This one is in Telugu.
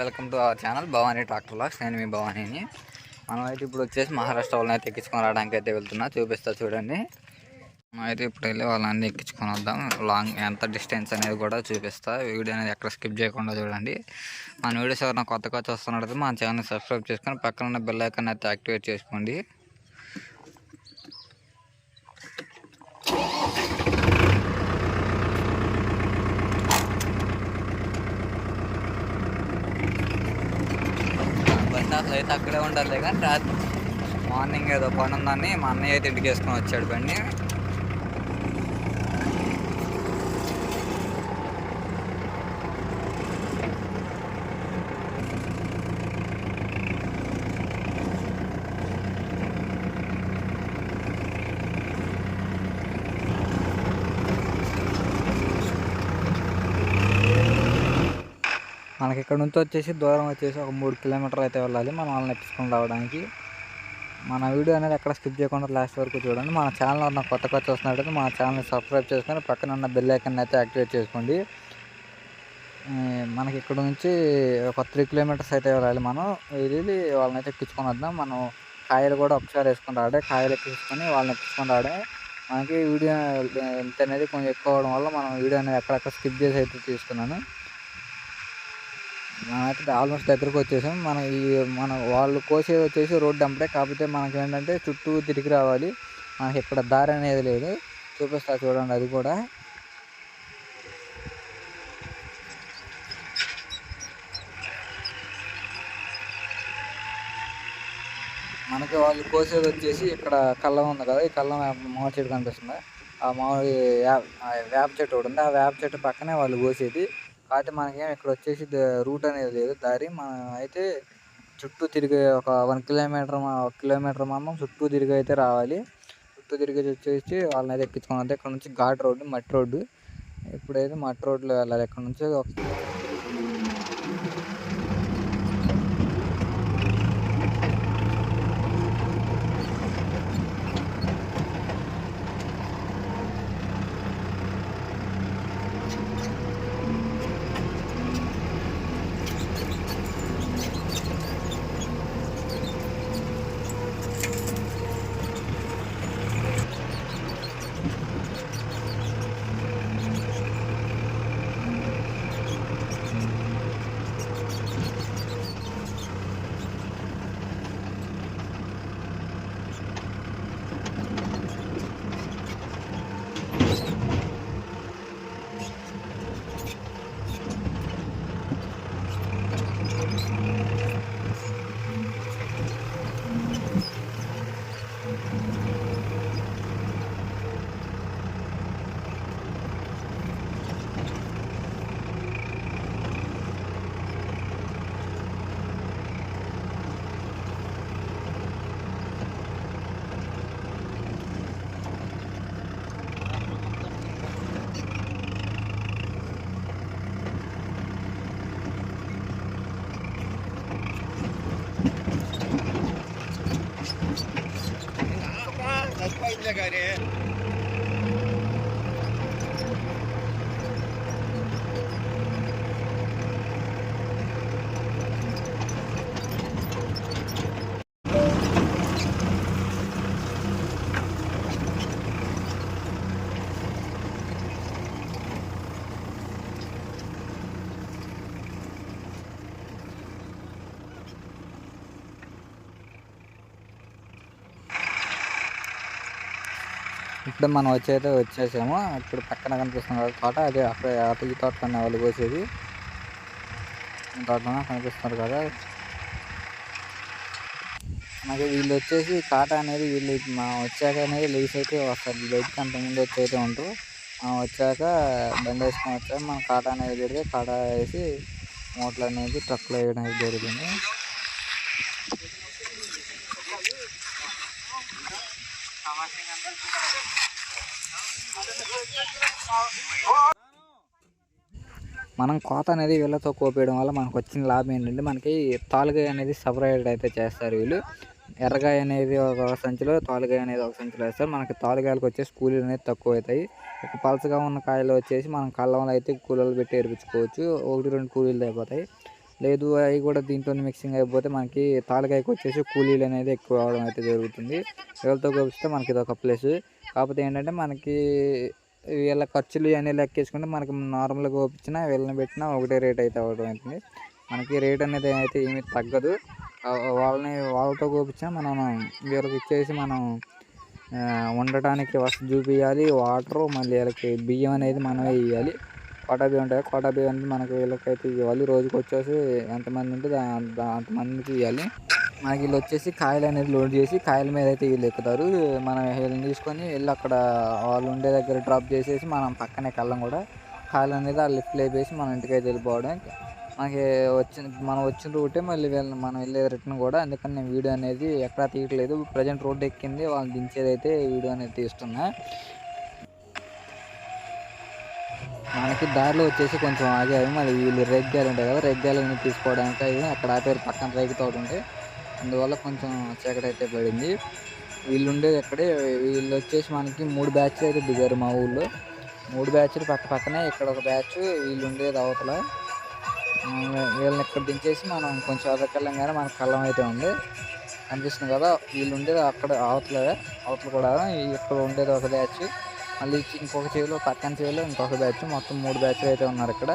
Welcome to our channel Bhavani tractor lakhs నేను మీ భవానీని. మనం అయితే ఇప్పుడు వచ్చేసి మహారాష్ట్ర వాళ్ళని అయితే ఎక్కించుకొని రావడానికి అయితే వెళ్తున్నా. చూపిస్తా చూడండి. మనమైతే అయితే ఇప్పుడు వెళ్ళి వాళ్ళని ఎక్కించుకొని వద్దాం. లాంగ్ ఎంత డిస్టెన్స్ అనేది కూడా చూపిస్తా. వీడియో అనేది ఎక్కడ స్కిప్ చేయకుండా చూడండి. మన వీడియోస్ ఎవరైనా కొత్తగా చూస్తున్నట్లయితే మన ఛానల్ సబ్స్క్రైబ్ చేసుకొని పక్కన ఉన్న బెల్ ఐకాన్ అయితే యాక్టివేట్ చేసుకోండి. బండి అయితే అక్కడే ఉండాలి కానీ రాత్రి. మార్నింగ్ ఏదో పని ఉందని మా అన్నయ్య అయితే ఇంటికి వేసుకొని వచ్చాడు బండి. మనకి ఇక్కడ నుంచి వచ్చేసి దూరం వచ్చేసి ఒక మూడు కిలోమీటర్లు అయితే వెళ్ళాలి. మనం వాళ్ళని ఎక్కించుకొని రావడానికి. మన వీడియో అనేది ఎక్కడ స్కిప్ చేయకుండా లాస్ట్ వరకు చూడండి. మన ఛానల్ ఉన్న కొత్తగా చూస్తున్నట్టయితే మన ఛానల్ని సబ్స్క్రైబ్ చేసుకొని పక్కన ఉన్న బెల్ ఐకన్ అయితే యాక్టివేట్ చేసుకోండి. మనకి ఇక్కడ నుంచి ఒక త్రీ కిలోమీటర్స్ అయితే వెళ్ళాలి మనం. వెళ్ళి వాళ్ళని అయితే ఎక్కించుకొని వద్దాం. మనం కాయలు కూడా ఒకసారి వేసుకొని రాడే కాయలు ఎక్కించుకొని వాళ్ళని ఎక్కించుకొని రాడే మనకి వీడియో ఎంత అనేది కొంచెం ఎక్కువ అవడం వల్ల మనం వీడియో అనేది ఎక్కడెక్కడ స్కిప్ చేసి అయితే తీసుకున్నాను. మనమైతే ఆల్మోస్ట్ దగ్గరకు వచ్చేసాం. మన ఈ మన వాళ్ళు కోసేది వచ్చేసి రోడ్డు అంపడే కాకపోతే మనకి ఏంటంటే చుట్టూ తిరిగి రావాలి. మనకి ఇక్కడ దారి అనేది లేదు. చూపిస్తా చూడండి అది కూడా. మనకి వాళ్ళు కోసేది వచ్చేసి ఇక్కడ కళ్ళం ఉంది కదా ఈ కళ్ళం మామిడి చెట్టు కనిపిస్తుంది. ఆ మామిడి వేప చెట్టు ఒకటి ఉంది. ఆ వేప చెట్టు పక్కనే వాళ్ళు కోసేది. కాకపోతే మనకేం ఇక్కడ వచ్చేసి రూట్ అనేది లేదు. దారి మనం అయితే చుట్టూ తిరిగి ఒక వన్ కిలోమీటర్ ఒక కిలోమీటర్ మనం చుట్టూ తిరిగి అయితే రావాలి. చుట్టూ తిరిగి వచ్చేసి వాళ్ళని అయితే ఎక్కించుకోవాలి అంటే ఇక్కడ నుంచి ఘాట్ రోడ్డు మట్టి రోడ్డు. ఇప్పుడైతే మట్టి రోడ్లో వెళ్ళాలి. ఇక్కడ నుంచి ఇప్పుడు మనం వచ్చైతే వచ్చేసాము. ఇప్పుడు పక్కన కనిపిస్తుంది కదా తోట అదే అక్కడ అటు ఈ తోటలోనే వాళ్ళు కోసేది. తోటలోనే కనిపిస్తున్నారు కదా. మనకి వీళ్ళు వచ్చేసి కాట అనేది వీళ్ళు మా వచ్చాక అనేది లేచి అయితే వస్తారు. బయటికి అంత ముందు వచ్చి అయితే ఉంటారు మనం వచ్చాక బండి వేసుకొని వచ్చాక మనం కాట అనేది పెడితే కాట వేసి మూటలు అనేది ట్రక్లో వేయడం అనేది జరుగుతుంది మనం కోత అనేది వీళ్ళతో కోపేయడం వల్ల మనకు వచ్చిన లాభం ఏంటంటే మనకి తాలుగాయ అనేది సపరేట్ అయితే చేస్తారు వీళ్ళు. ఎర్రగాయ అనేది ఒక సంచిలో తాలుగాయ అనేది ఒక సంచిలో వేస్తారు. మనకి తాలుగాయలకు వచ్చేసి కూలీలు అనేది తక్కువ అవుతాయి. ఒక పలసగా ఉన్న కాయలు వచ్చేసి మనం కళ్ళంలో అయితే కూలీలు పెట్టి ఏర్పించుకోవచ్చు. ఒకటి రెండు కూలీలు అయిపోతాయి. లేదు అవి కూడా దీంట్లో మిక్సింగ్ అయిపోతే మనకి తాలకాయకి వచ్చేసి కూలీలు అనేది ఎక్కువ అవడం అయితే జరుగుతుంది. వీళ్ళతో కోపిస్తే మనకి ఇది ఒక ప్లస్ కాకపోతే ఏంటంటే మనకి వీళ్ళ ఖర్చులు ఇవన్నీ లెక్కేసుకుంటే మనకి నార్మల్గా కోపించినా వీళ్ళని పెట్టినా ఒకటే రేట్ అయితే అవ్వడం అవుతుంది మనకి రేట్ అనేది అయితే ఏమీ తగ్గదు. వాళ్ళని వాళ్ళతో కోపించినా మనం వీళ్ళకి ఇచ్చేసి మనం ఉండటానికి వసతి చూపించాలి వాటర్ మళ్ళీ వీళ్ళకి బియ్యం అనేది మనమే ఇవ్వాలి కోటా బియ్యం ఉంటాయి కోటా బియ్యం అనేది మనకి వీళ్ళకైతే ఇవ్వాలి. రోజుకి వచ్చేసి ఎంతమంది ఉంటే దా- అంతమందికి ఇవ్వాలి. మనకి వీళ్ళు వచ్చేసి కాయలు అనేది లోడ్ చేసి కాయల మీద అయితే వీళ్ళు ఎక్కుతారు. మనం వీళ్ళని తీసుకొని వెళ్ళి అక్కడ వాళ్ళు ఉండే దగ్గర డ్రాప్ చేసేసి మనం పక్కనే కళ్ళం కూడా కాయలు అనేది ఆ లిఫ్ట్లో వేసి మన ఇంటికి అయితే వెళ్ళిపోవడం. మనకి వచ్చిన మనం వచ్చిన రూటే మళ్ళీ వీళ్ళని మనం వెళ్ళే రిటర్న్ కూడా అందుకని నేను వీడియో అనేది ఎక్కడా తీయట్లేదు. ప్రజెంట్ రోడ్ ఎక్కింది వాళ్ళని దించేది అయితే వీడియో అనేది తీస్తున్నా. మనకి దారిలో వచ్చేసి కొంచెం ఆగారు మరి వీళ్ళు రెగ్గాలు ఉంటాయి కదా రెగ్గాలని తీసుకోవడానికి అవి అక్కడ ఆపేరు. పక్కన రేగితో ఉంటే అందువల్ల కొంచెం చీకటి అయితే పడింది. వీళ్ళు ఉండేది ఎక్కడే వీళ్ళు వచ్చేసి మనకి మూడు బ్యాచ్లు అయితే దిగారు మా ఊళ్ళో. మూడు బ్యాచ్లు పక్క పక్కనే ఇక్కడ ఒక బ్యాచ్ వీళ్ళు ఉండేది అవతల వీళ్ళని ఇక్కడ దించేసి మనం కొంచెం అదకెళ్ళంగానే మన కళ్ళం అయితే ఉంది. కనిపిస్తుంది కదా వీళ్ళు ఉండేది అక్కడ అవతల అవతల కూడా ఇక్కడ ఉండేది ఒక బ్యాచ్. మళ్ళీ ఇంకొక చెవిలో పక్కన చెవిలో ఇంకొక బ్యాచ్. మొత్తం మూడు బ్యాచ్లు అయితే ఉన్నారు ఇక్కడ.